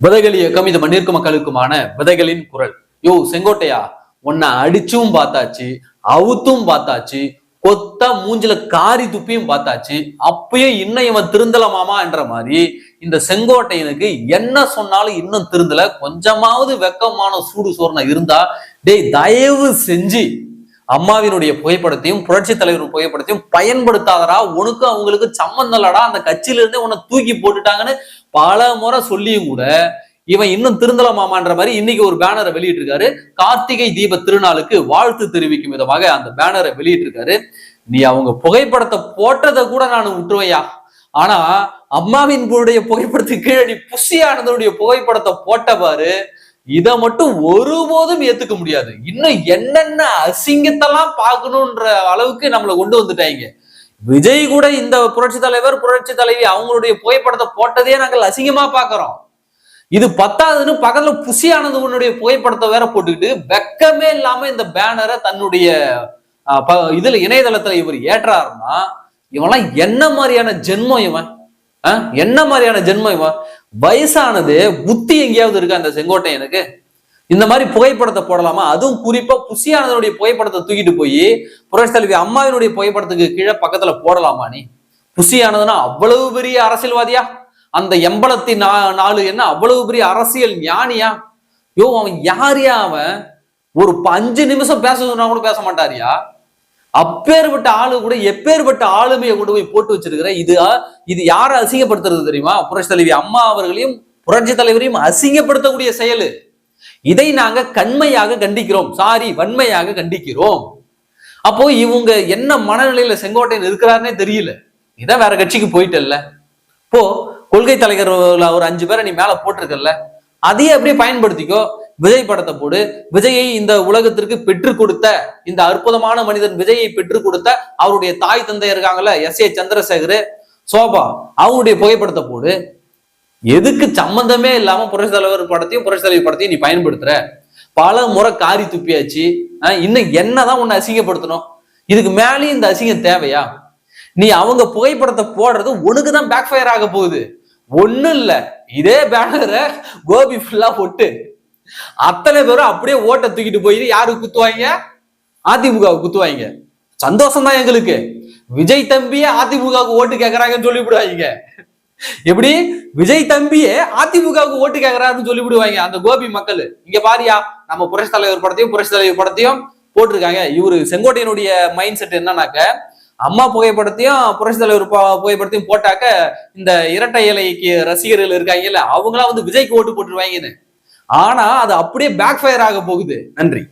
விதைகள் இயக்கம் இது மண்ணிற்கு மக்களுக்குமான விதைகளின் குரல். யோ செங்கோட்டையா? உன்னை அடிச்சும் பார்த்தாச்சு அவுத்தும் பார்த்தாச்சு கொத்த மூஞ்சில காரி துப்பியும் பார்த்தாச்சு அப்பயும் இன்னும் இவன் திருந்தலமாமா என்ற மாதிரி இந்த செங்கோட்டையனுக்கு என்ன சொன்னாலும் இன்னும் திருந்தல. கொஞ்சமாவது வெக்கமான சூடு சோர்ண இருந்தா டேய் தயவு செஞ்சு அம்மாவினுடைய புகைப்படத்தையும் புரட்சி தலைவர் புகைப்படத்தையும் பயன்படுத்தாதடா உனக்கு அவங்களுக்கு சம்மந்தம் இல்லடா அந்த கட்சியில இருந்தே உன்னை தூக்கி போட்டுட்டாங்கன்னு பல முறை சொல்லியும் கூட இவன் இன்னும் திருந்தலமாமான்ற மாதிரி இன்னைக்கு ஒரு பேனரை வெளியிட்டிருக்காரு. கார்த்திகை தீப திருநாளுக்கு வாழ்த்து தெரிவிக்கும் விதமாக அந்த பேனரை வெளியிட்டிருக்காரு. நீ அவங்க புகைப்படத்தை போட்டதை கூட நான் விட்டுருவையா? ஆனா அம்மாவின் உடைய புகைப்படத்துக்கு கீழே நீ ஆனந்தனுடைய புகைப்படத்தை போட்ட பாரு இதை மட்டும் ஒருபோதும் ஏத்துக்க முடியாது. இன்னும் என்னென்ன அசிங்கத்தெல்லாம் பார்க்கணுன்ற அளவுக்கு நம்மளை கொண்டு வந்துட்டாங்க. விஜய் கூட இந்த புரட்சி தலைவர் புரட்சி தலைவி அவங்களுடைய புகைப்படத்தை போட்டதே நாங்கள் அசிங்கமா பாக்குறோம் இது பத்தாதுன்னு பக்கத்துல உன்னுடைய புகைப்படத்தை வேற போட்டுக்கிட்டு வெக்கமே இல்லாம இந்த பேனரை தன்னுடைய ப- இதுல இணையதளத்துல இவர் ஏற்றாருன்னா இவன்லாம் என்ன மாதிரியான ஜென்மம் இவன்? என்ன மாதிரியான ஜென்மம் இவன்? வயசானது புத்தி எங்கேயாவது இருக்கா அந்த செங்கோட்டையனுக்கு இந்த மாதிரி புகைப்படத்தை போடலாமா? அதுவும் குறிப்பா புசியானதனுடைய புகைப்படத்தை தூக்கிட்டு போய் புரட்சி தலைவி அம்மாவினுடைய புகைப்படத்துக்கு கீழே பக்கத்துல போடலாமா நீ? புசியானதுன்னா அவ்வளவு பெரிய அரசியல்வாதியா? அந்த எம்பளத்தி நா நாலு என்ன அவ்வளவு பெரிய அரசியல் ஞானியா? யோ அவன் யாரியா அவன்? ஒரு ப- அஞ்சு நிமிஷம் பேச சொன்னா கூட பேச மாட்டாரியா? அப்பேற்பட்ட ஆளு கூட எப்பேற்பட்ட ஆளுமையை கொண்டு போய் போட்டு வச்சிருக்கிற இது இது யாரை அசிங்கப்படுத்துறது தெரியுமா? புரட்சி தலைவி அம்மா அவர்களையும் புரட்சி தலைவரையும் அசிங்கப்படுத்தக்கூடிய செயல். இதை நாங்க கண்மையாக கண்டிக்கிறோம். சாரி வன்மையாக கண்டிக்கிறோம். அப்போ இவங்க என்ன மனநிலையில செங்கோட்டையன் இருக்கிறாருன்னே தெரியல. இதான் வேற கட்சிக்கு போயிட்டல்ல. போ கொள்கை தலைவர் ஒரு அஞ்சு பேரை நீ மேல போட்டிருக்கல அதையே அப்படியே பயன்படுத்திக்கோ. விஜய் படத்தை போடு. விஜயை இந்த உலகத்திற்கு பெற்றுக் கொடுத்த இந்த அற்புதமான மனிதன் விஜயை பெற்றுக் கொடுத்த அவருடைய தாய் தந்தை இருக்காங்கல்ல எஸ் ஏ சந்திரசேகர் சோபா அவங்களுடைய புகைப்படத்தை போடு. எதுக்கு சம்பந்தமே இல்லாம புரட்சி தலைவர் படத்தையும் புரட்சி தலைவர் படத்தையும் நீ பயன்படுத்துற? பல முறை காரி துப்பியாச்சு. இன்னும் என்னதான் உன்னை அசிங்கப்படுத்தணும்? இதுக்கு மேலேயும் இந்த அசிங்கம் தேவையா? நீ அவங்க புகைப்படத்தை போடுறது உனக்கு தான் பேக் ஃபயர் ஆக போகுது. ஒண்ணும் இல்ல. இதே பேனரை கோபி ஃபுல்லா போட்டு அத்தனை பேரும் அப்படியே ஓட்டை தூக்கிட்டு போய் யாருக்கு குத்துவாங்க? அதிமுகவுக்கு குத்துவாங்க. சந்தோஷம் தான் எங்களுக்கு. விஜய் தம்பியே அதிமுகவுக்கு ஓட்டு கேட்கறாங்கன்னு சொல்லிவிடுவாங்க. எப்படி? விஜய் தம்பியே அதிமுகவுக்கு ஓட்டு கேட்கறாருன்னு சொல்லிவிடுவாங்க. அந்த கோபி மக்கள். இங்க பாரியா நம்ம புரட்சி தலைவர் படத்தையும் புரட்சி தலைவர் படத்தையும் போட்டிருக்காங்க. இவரு செங்கோட்டையனுடைய மைண்ட் செட் என்னன்னாக்க அம்மா புகைப்படத்தையும் புரட்சி தலைவர் புகைப்படத்தையும் போட்டாக்க இந்த இரட்டை இலைக்கு ரசிகர்கள் இருக்காங்கல்ல அவங்களாம் வந்து விஜய்க்கு ஓட்டு போட்டுருவாங்கன்னு. ஆனா அது அப்படியே பேக் ஃபயர் ஆக போகுது. நன்றி.